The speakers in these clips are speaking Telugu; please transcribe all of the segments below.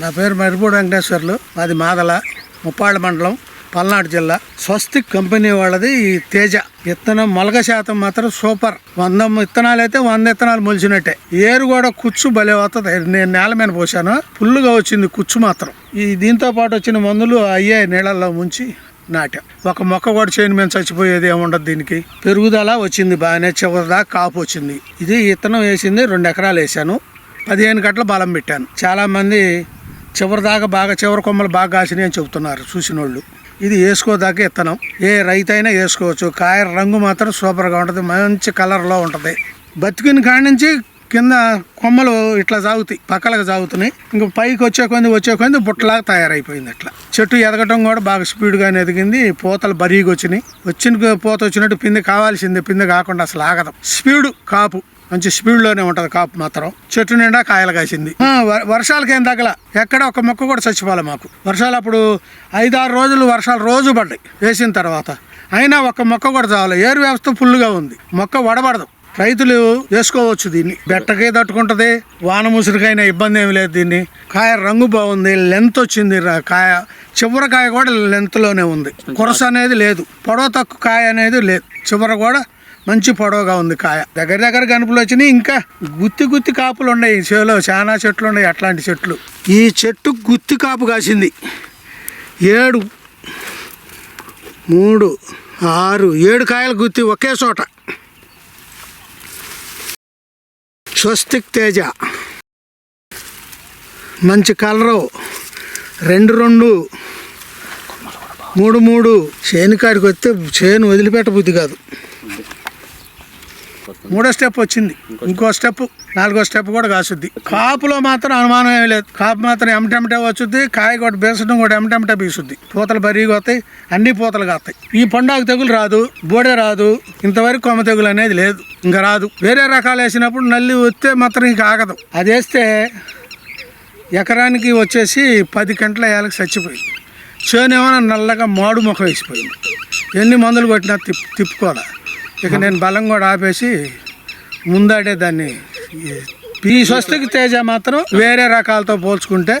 నా పేరు మరిపూడి వెంకటేశ్వర్లు. మాది మాదల ముప్పాళ్ళ మండలం పల్నాడు జిల్లా. స్వస్తిక్ కంపెనీ వాళ్ళది ఈ తేజ. విత్తనం మొలక శాతం మాత్రం సూపర్. వంద విత్తనాలు అయితే వంద విత్తనాలు మొలిచినట్టే. ఏరు కూడా కుచ్చు భలే వస్తుంది నేను నేల మీద పోసాను ఫుల్గా వచ్చింది కుచ్చు మాత్రం. ఈ దీంతో పాటు వచ్చిన మందులు అయ్యాయి నీళ్ళల్లో ముంచి నాటాం. ఒక మొక్క కూడా చేయని మేము చచ్చిపోయేది ఏముండదు దీనికి. పెరుగుదల వచ్చింది బాగానే. చివరిదాకా కాపు వచ్చింది. ఇది విత్తనం వేసింది రెండు ఎకరాలు వేసాను పదిహేను గంటల బలం పెట్టాను. చాలామంది చివరి దాకా బాగా చివరి కొమ్మలు బాగా కాసినాయి అని చెబుతున్నారు చూసిన వాళ్ళు ఇది వేసుకోదాకా ఇత్తనం ఏ రైతు అయినా వేసుకోవచ్చు. కాయ రంగు మాత్రం సూపర్గా ఉంటుంది. మంచి కలర్లో ఉంటుంది. బతికిన కాడి నుంచి కింద కొమ్మలు ఇట్లా సాగుతాయి. పక్కలకు సాగుతున్నాయి. ఇంకా పైకి వచ్చే కొంది వచ్చే కొంది బుట్టలాగా తయారైపోయింది అట్లా. చెట్టు ఎదగటం కూడా బాగా స్పీడ్గానే ఎదిగింది. పూతలు బరీగా వచ్చినాయి. వచ్చిన పూత వచ్చినట్టు పిండి కావాల్సింది. పిండి కాకుండా అసలు ఆగదు. స్పీడ్ కాపు. మంచి స్పీడ్లోనే ఉంటుంది కాపు మాత్రం. చెట్టు నిండా కాయలు కాసింది. వర్షాలకేం తగ్గల. ఎక్కడ ఒక మొక్క కూడా చచ్చిపోలే మాకు. వర్షాలు అప్పుడు ఐదారు రోజులు వర్షాలు రోజు పడ్డాయి వేసిన తర్వాత. అయినా ఒక మొక్క కూడా చావాలి. ఏరు వ్యవస్థ ఫుల్గా ఉంది. మొక్క వడబడదు. రైతులు వేసుకోవచ్చు దీన్ని. బెట్టకే తట్టుకుంటది. వాన ముసురికైనా ఇబ్బంది ఏమి లేదు దీన్ని. కాయ రంగు బాగుంది. లెంత్ వచ్చింది కాయ. చివరి కాయ కూడా లెంత్లోనే ఉంది. కొరస అనేది లేదు. పొడవ తక్కువ కాయ అనేది లేదు. చివర కూడా మంచి పొడవుగా ఉంది కాయ. దగ్గర దగ్గర గనుపులు వచ్చినాయి ఇంకా గుత్తి గుత్తి కాపులు ఉన్నాయి చేలో. చాలా చెట్లు ఉన్నాయి అట్లాంటి చెట్లు. ఈ చెట్టు గుత్తి కాపు కాసింది. ఏడు మూడు ఆరు ఏడు కాయలు గుత్తి ఒకే చోట. స్వస్తిక్ తేజ. మంచి కలరు. రెండు రెండు మూడు మూడు. చేను కాడికి వస్తే చేను వదిలిపెట్ట బుద్ధి కాదు. మూడో స్టెప్ వచ్చింది. ఇంకో స్టెప్ నాలుగో స్టెప్ కూడా కాసుద్ది. కాపులో మాత్రం అనుమానం ఏమీ లేదు. కాపు మాత్రం ఎమటెమటే వచ్చుద్ది కాయ కూడా బీసడం కూడా ఎమటెమట బీసుద్ది. పూతలు బరీగా వస్తాయి అన్ని పూతలు కాస్తాయి. ఈ పండాకు తెగులు రాదు బోడే రాదు ఇంతవరకు కొమ్మ తెగులు అనేది లేదు. ఇంకా రాదు. వేరే రకాలు వేసినప్పుడు నల్లి వస్తే మాత్రం ఇంకా ఆగదు. అది వేస్తే ఎకరానికి వచ్చేసి పది గంటల ఏళ్ళకి చచ్చిపోయింది. చేనేమో నల్లగా మాడు ముఖం వేసిపోయింది. ఎన్ని మందులు కొట్టినా తిప్పు తిప్పుకోదా ఇక నేను బలం కూడా ఆపేసి ముందాడే దాన్ని ఈ- స్వస్తికి తేజ మాత్రం వేరే రకాలతో పోల్చుకుంటే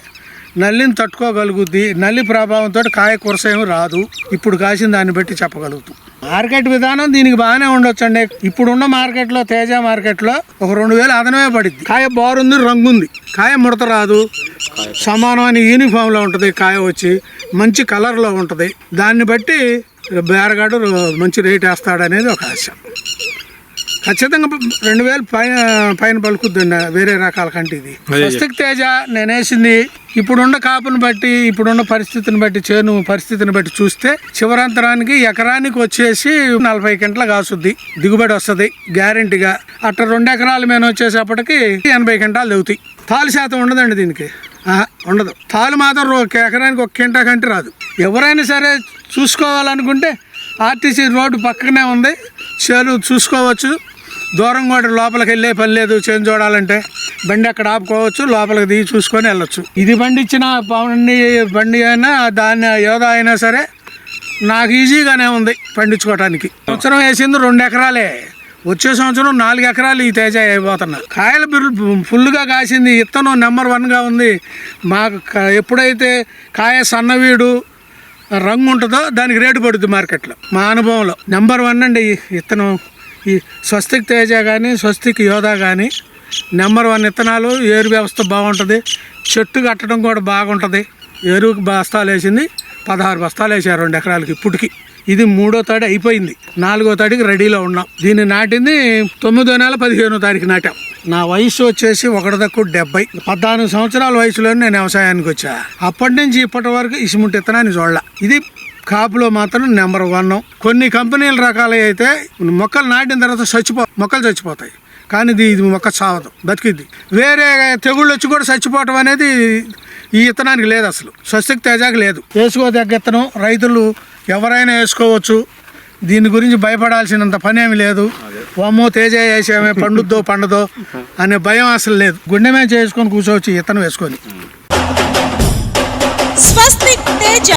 నల్లిని తట్టుకోగలుగుద్ది. నల్లి ప్రభావంతో కాయ కురసేమి రాదు. ఇప్పుడు కాసిన దాన్ని బట్టి చెప్పగలుగుతాం. మార్కెట్ విధానం దీనికి బాగానే ఉండొచ్చు అండి ఇప్పుడున్న మార్కెట్లో తేజ మార్కెట్లో ఒక రెండు వేలు అదనమే పడింది కాయ బారుంది రంగుంది. కాయ ముడత రాదు. సమానమైన యూనిఫామ్లో ఉంటుంది కాయ వచ్చి. మంచి కలర్లో ఉంటుంది. దాన్ని బట్టి బేరగాడు మంచి రేట్ వేస్తాడనేది ఒక ఆశ. ఖచ్చితంగా రెండు వేలు పైన పైన పలుకుద్దండి వేరే రకాల కంటే ఇది. స్వస్తిక్ తేజ నేను వేసింది ఇప్పుడున్న కాపుని బట్టి ఇప్పుడున్న పరిస్థితిని బట్టి చేను పరిస్థితిని బట్టి చూస్తే చివరంతరానికి ఎకరానికి వచ్చేసి నలభై గంటల కాసుద్ది. దిగుబడి వస్తుంది గ్యారంటీగా. అట్ట రెండు ఎకరాల మీద వచ్చేసేపటికి ఎనభై గంటలు దిగుతాయి తాలు శాతం ఉండదండి దీనికి. ఆహా, ఉండదు. తాలు మాత్రం ఒక ఎకరానికి ఒక కింటా కంటే రాదు. ఎవరైనా సరే చూసుకోవాలనుకుంటే ఆర్టీసీ రోడ్డు పక్కనే ఉంది. చేలు చూసుకోవచ్చు. దూరం కూడా లోపలికి వెళ్ళే పని లేదు. చేంజ్ చూడాలంటే బండి అక్కడ ఆపుకోవచ్చు. లోపలికి దిగి చూసుకొని వెళ్ళొచ్చు. ఇది బండి ఇచ్చిన బండి బండి అయినా దాన్ని యోధా అయినా సరే నాకు ఈజీగానే ఉంది పండించుకోవటానికి. సంవత్సరం వేసింది రెండు ఎకరాలే. వచ్చే సంవత్సరం నాలుగు ఎకరాలు ఈ తేజ అయిపోతున్నా. కాయల ఫుల్గా కాసింది. ఇత్తనం నెంబర్ వన్గా ఉంది. మాకు ఎప్పుడైతే కాయ సన్నవీడు రంగు ఉంటుందో దానికి రేటు పడుద్ది మార్కెట్లో. మా అనుభవంలో. నెంబర్ వన్ అండి ఈ విత్తనం ఈ స్వస్తిక్ తేజ కానీ స్వస్తిక్ యోధా కానీ నెంబర్ వన్ విత్తనాలు ఏరు వ్యవస్థ బాగుంటుంది. చెట్టు కట్టడం కూడా బాగుంటుంది. ఎరువుకి బస్తాలు వేసింది. పదహారు బస్తాలు వేసారు రెండు ఎకరాలకి ఇప్పటికి. ఇది మూడో తాడి అయిపోయింది. నాలుగో తాడికి రెడీలో ఉన్నాం. దీన్ని నాటింది తొమ్మిదో నెల పదిహేనో తారీఖు నాటాం. నా వయసు వచ్చేసి ఒకటి తక్కువ డెబ్బై. పద్నాలుగు సంవత్సరాల వయసులో నేను వ్యవసాయానికి వచ్చా. అప్పటి నుంచి ఇప్పటి వరకు ఇసుముంటి ఇత్తనాన్ని చూడాల. ఇది కాపులో మాత్రం నెంబర్ వన్. కొన్ని కంపెనీల రకాలు అయితే మొక్కలు నాటిన తర్వాత చచ్చిపో మొక్కలు చచ్చిపోతాయి. కానీ ఇది ఇది మొక్క చావదు. బతికిద్ది. వేరే తెగుళ్ళు వచ్చి కూడా చచ్చిపోవటం అనేది ఈ ఇత్తనానికి లేదు అసలు. స్వస్తికి తేజాకి లేదు. వేసుకోదగ్గ ఇత్తనం. రైతులు ఎవరైనా వేసుకోవచ్చు. దీని గురించి భయపడాల్సినంత పని ఏమి లేదు వామో తేజ వేసామే పండుద్దో పండదో అనే భయం అసలు లేదు. గుండె మీద చేసుకొని కూర్చోవచ్చు ఈ ఇత్తనం వేసుకొని.